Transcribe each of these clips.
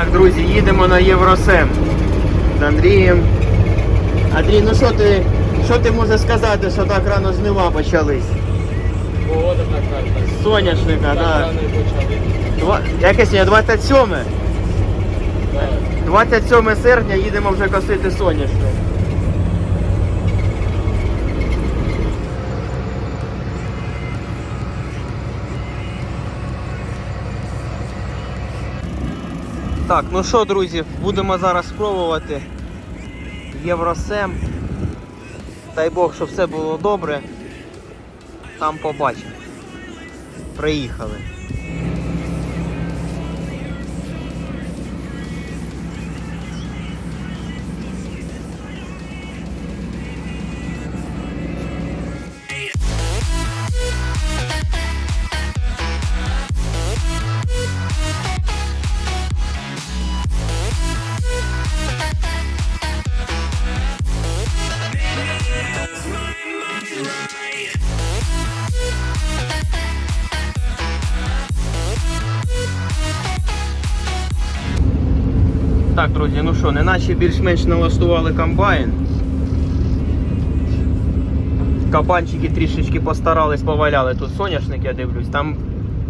Так, друзі, їдемо на Євросем з Андрієм. Андрій, ну що ти, що ти можеш сказати, що так рано жнива почались? Погода така. так. Соняшника, Так. Два... Яке сьогодні? 27? Так. 27 серпня їдемо вже косити соняшник. Так, ну що, друзі, будемо зараз спробувати Євросем. Дай Бог, щоб все було добре. Там побачимо. Приїхали. Так, друзі, ну що, неначе більш-менш налаштували комбайн. Кабанчики трішечки постарались, поваляли тут соняшник, я дивлюсь. Там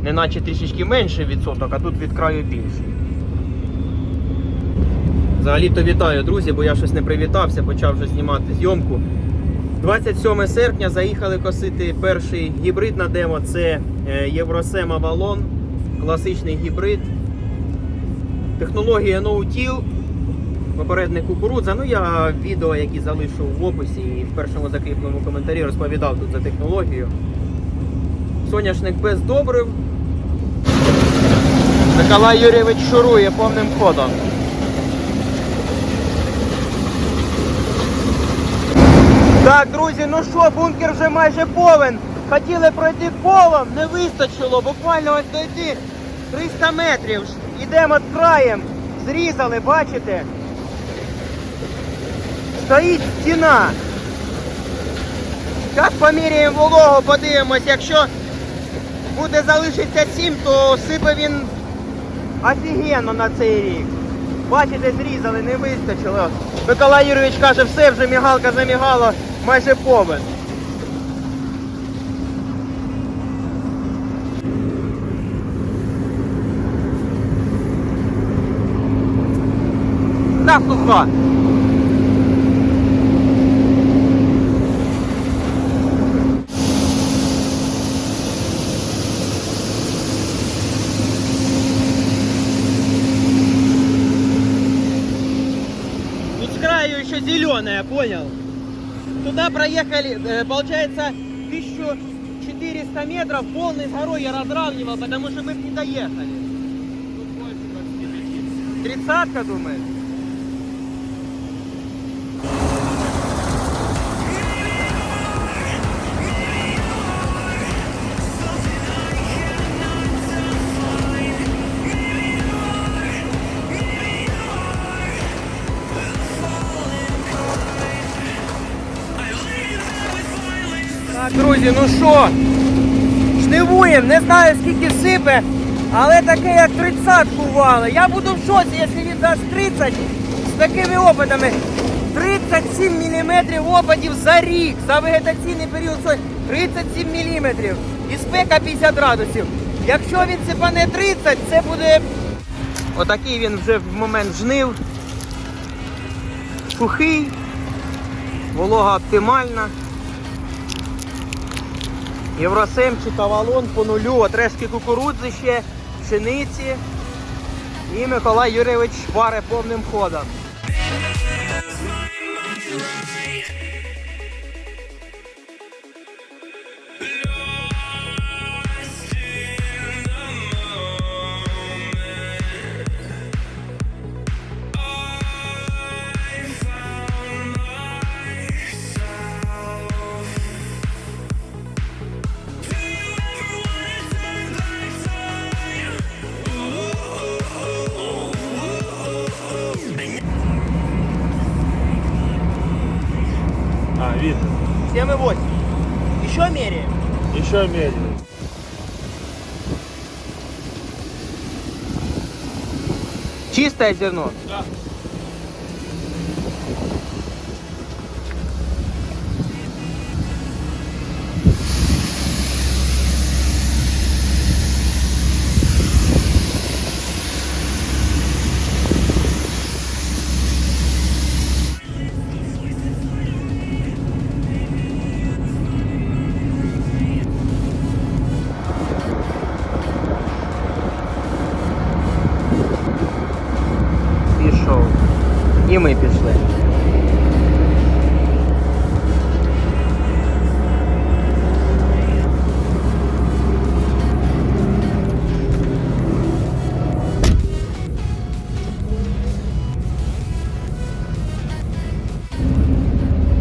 неначе трішечки менше відсоток, а тут від краю більше. Взагалі-то вітаю, друзі, бо я щось не привітався, почав вже знімати зйомку. 27 серпня заїхали косити перший гібрид на демо. Це е, Євросем Avalon, класичний гібрид. Технологія No-Till, попередник кукурудза. Ну я відео, які залишу в описі і в першому закріпленому коментарі розповідав тут за технологію. Соняшник без добрив. Миколай Юрійович шурує повним ходом. Так, друзі, ну що, бункер вже майже повен. Хотіли пройти колом, не вистачило. Буквально ось дойти 300 метрів. Йдемо краєм. Зрізали, бачите? Стоїть стіна. Зараз поміряємо вологу, подивимось, якщо буде залишитися 7, то сипе він офігенно на цей рік. Бачите, зрізали, не вистачило. Миколай Юрійович каже, все, вже мігалка замігала, майже повен. Суха. Тут с краю еще зеленая, понял? Туда проехали, э, получается, 1400 метров полный с горой я разравнивал, потому что мы не доехали. Тут больше 25. Тридцатка, думаешь? Так, друзі, ну що? Жнивуємо, не знаю скільки сипе, але таке як тридцятку вали. Я буду в шоці, якщо він дасть 30 з такими опадами. 37 мм опадів за рік, за вегетаційний період сої. 37 мм. І спека 50 градусів. Якщо він сипане 30, це буде. Отакий він вже в момент жнив. Сухий, волога оптимальна. Євросемчик, авалон по нулю, отрешки кукурудзи ще, пшениці. І Миколай Юрійович шпаре повним ходом. Видно. 7,8. Еще меряем. Еще медленно. Чистое зерно? Да. І ми пішли.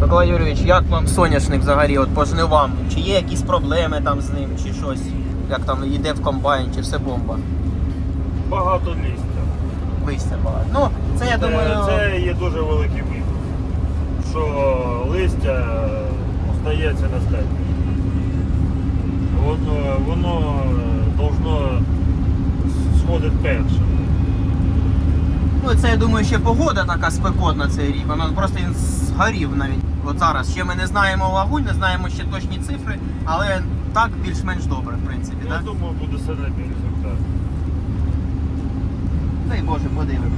Микола Юрійович, як вам соняшник взагалі от по жнивам? Чи є якісь проблеми там з ним, чи щось? Як там йде в комбайн, чи все бомба? Багато листя. Багато. Ну, це я думаю. Це, це є дуже великий міф. Що листя остається на степі. Воно, воно должно сходити першим. Ну, це я думаю, ще погода така спекотна цей рік. Воно просто він згорів навіть. От зараз ще ми не знаємо вагу, не знаємо ще точні цифри, але так більш-менш добре, в принципі, Я так? думаю, буде середній результат. Дай Боже, подивимось.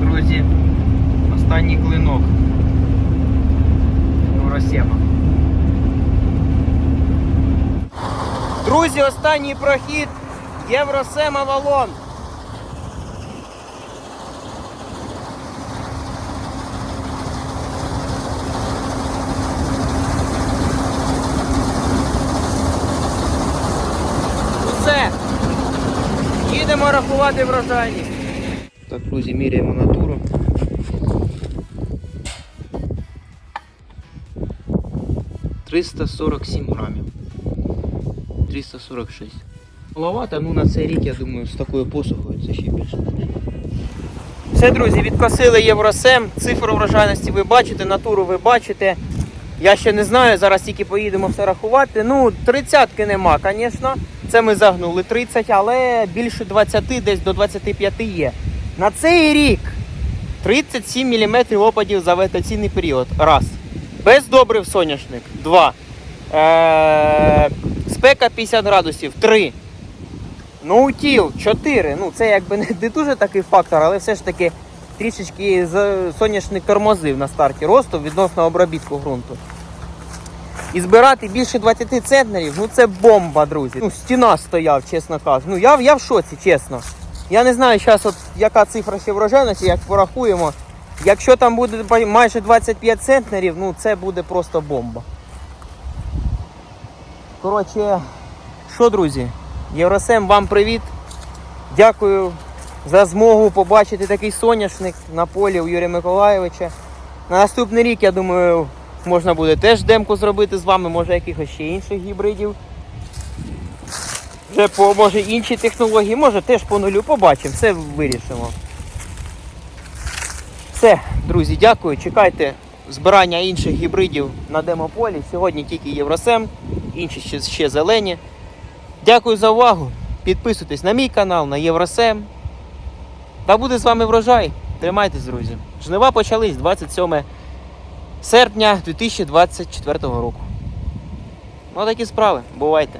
Друзі, останній клинок. Євросема. Друзі, останній прохід Євросем Авалон. Все. Їдемо рахувати врожайність. Так, друзі, міряємо натуру. Триста сорок сім грамів. 346. Маловато, ну на цей рік, я думаю, з такою посухою це ще більше. Все, друзі, відкосили Євросем. Цифру врожайності ви бачите, натуру ви бачите. Я ще не знаю, зараз тільки поїдемо все рахувати. Ну, тридцятки нема, звісно. Це ми загнули 30, але більше 20, десь до 25 є. На цей рік 37 мм опадів за вегетаційний період. Раз. Без добрив соняшник. Два. Е- спека 50 градусів. Три. Ноутіл 4. Ну, це якби не, дуже такий фактор, але все ж таки трішечки соняшник тормозив на старті росту відносно обробітку ґрунту. І збирати більше 20 центнерів, ну це бомба, друзі. Ну, стіна стояв, чесно кажучи. Ну я, я в шоці, чесно. Я не знаю зараз, от, яка цифра ще врожайності, як порахуємо. Якщо там буде майже 25 центнерів, ну це буде просто бомба. Коротше, що, друзі, Євросем, вам привіт. Дякую за змогу побачити такий соняшник на полі у Юрія Миколайовича. На наступний рік, я думаю, можна буде теж демку зробити з вами, може якихось ще інших гібридів. Вже по може інші технології, може теж по нулю побачимо, все вирішимо. Все, друзі, дякую. Чекайте збирання інших гібридів на демополі. Сьогодні тільки Євросем, інші ще, ще зелені. Дякую за увагу. Підписуйтесь на мій канал, на Євросем. Та буде з вами врожай. Тримайтесь, друзі. Жнива почались 27 серпня 2024 року. Ну такі справи. Бувайте.